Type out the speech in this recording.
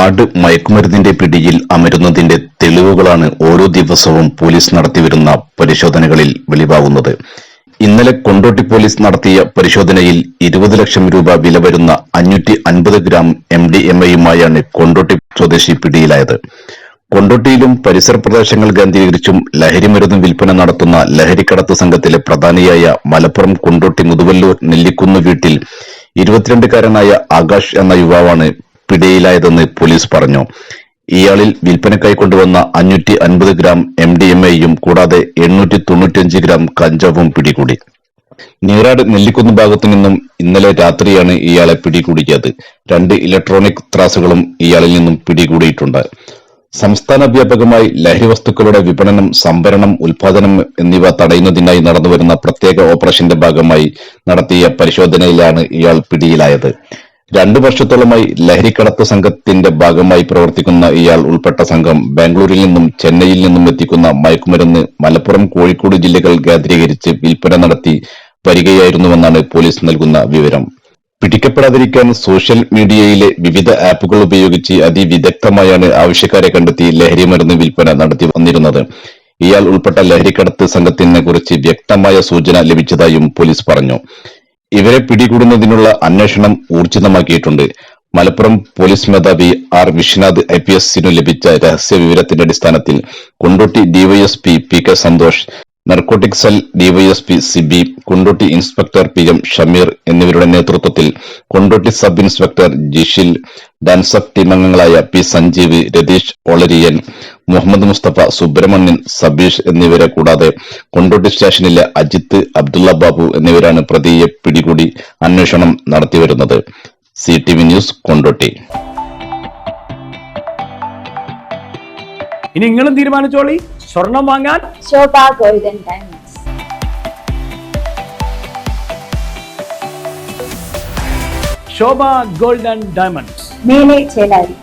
രണ്ട് മയക്കുമരുന്നിന്റെ പിടിയിൽ അമരുന്നതിന്റെ തെളിവുകളാണ് ഓരോ ദിവസവും പോലീസ് നടത്തിവരുന്ന പരിശോധനകളിൽ വെളിവാകുന്നത്. ഇന്നലെ കൊണ്ടോട്ടി പോലീസ് നടത്തിയ പരിശോധനയിൽ ഇരുപത് ലക്ഷം രൂപ വില വരുന്ന അഞ്ഞൂറ്റി അൻപത് ഗ്രാം എം ഡി എം എയുമായാണ് കൊണ്ടോട്ടി സ്വദേശി പിടിയിലായത്. കൊണ്ടോട്ടിയിലും പരിസര പ്രദേശങ്ങൾ കേന്ദ്രീകരിച്ചും ലഹരിമരുന്ന് വിൽപ്പന നടത്തുന്ന ലഹരിക്കടത്ത് സംഘത്തിലെ പ്രധാനിയായ മലപ്പുറം കൊണ്ടോട്ടി മുതുവല്ലൂർ നെല്ലിക്കുന്ന് വീട്ടിൽ ഇരുപത്തിരണ്ടുകാരനായ ആകാശ് എന്ന യുവാവാണ് പിടിയിലായതെന്ന് പോലീസ് പറഞ്ഞു. ഇയാളിൽ വിൽപ്പനക്കായി കൊണ്ടുവന്ന അഞ്ഞൂറ്റി അൻപത് ഗ്രാം എം ഡി എം എയും കൂടാതെ എണ്ണൂറ്റി തൊണ്ണൂറ്റിയഞ്ച് ഗ്രാം കഞ്ചാവും പിടികൂടി. നീറാട് നെല്ലിക്കുന്ന് ഭാഗത്തു നിന്നും ഇന്നലെ രാത്രിയാണ് ഇയാളെ പിടികൂടിയത്. രണ്ട് ഇലക്ട്രോണിക് ത്രാസുകളും ഇയാളിൽ നിന്നും പിടികൂടിയിട്ടുണ്ട്. സംസ്ഥാന വ്യാപകമായി ലഹരി വസ്തുക്കളുടെ വിപണനം സംഭരണം ഉൽപാദനം എന്നിവ തടയുന്നതിനായി നടന്നുവരുന്ന പ്രത്യേക ഓപ്പറേഷന്റെ ഭാഗമായി നടത്തിയ പരിശോധനയിലാണ് ഇയാൾ പിടിയിലായത്. രണ്ടു വർഷത്തോളമായി ലഹരിക്കടത്ത് സംഘത്തിന്റെ ഭാഗമായി പ്രവർത്തിക്കുന്ന ഇയാൾ ഉൾപ്പെട്ട സംഘം ബാംഗ്ലൂരിൽ നിന്നും ചെന്നൈയിൽ നിന്നും എത്തിക്കുന്ന മയക്കുമരുന്ന് മലപ്പുറം കോഴിക്കോട് ജില്ലകൾ കേന്ദ്രീകരിച്ച് വിൽപ്പന നടത്തി വരികയായിരുന്നുവെന്നാണ് പോലീസ് നൽകുന്ന വിവരം. പിടിക്കപ്പെടാതിരിക്കാൻ സോഷ്യൽ മീഡിയയിലെ വിവിധ ആപ്പുകൾ ഉപയോഗിച്ച് അതിവിദഗ്ധമായാണ് ആവശ്യക്കാരെ കണ്ടെത്തി ലഹരി മരുന്ന് വിൽപ്പന നടത്തി വന്നിരുന്നത്. ഇയാൾ ഉൾപ്പെട്ട ലഹരിക്കടത്ത് സംഘത്തിനെ കുറിച്ച് വ്യക്തമായ സൂചന ലഭിച്ചതായും പോലീസ് പറഞ്ഞു. ഇവരെ പിടികൂടുന്നതിനുള്ള അന്വേഷണം ഊർജിതമാക്കിയിട്ടുണ്ട് മലപ്പുറം പോലീസ് മേധാവി ആർ വിശ്വനാഥ് ഐ പി എസിനു ലഭിച്ച രഹസ്യ വിവരത്തിന്റെ അടിസ്ഥാനത്തിൽ Kondotty DYSP P K Santhosh narcotic cell DYSP Sibi Kondotty inspector P M Shameer എന്നിവരുടെ നേതൃത്വത്തിൽ Kondotty sub inspector Jishil DANSAF ടീമംഗങ്ങളായ P Sanjeev Ratheesh Olariyan Muhammad Musthafa Subramanian Sabeesh എന്നിവരെ കൂടാതെ കൊണ്ടോട്ടി സ്റ്റേഷനിലെ അജിത്ത് അബ്ദുള്ള ബാബു എന്നിവരാണ് പ്രതിയെ പിടികൂടി അന്വേഷണം നടത്തിവരുന്നത്. C T V news Kondotty. ഇനി നിങ്ങളും തീരുമാനിച്ചോളി. സ്വർണം വാങ്ങാൻ Shobha golden diamonds. Shobha gold and diamonds. മേലെ ചേലാരി.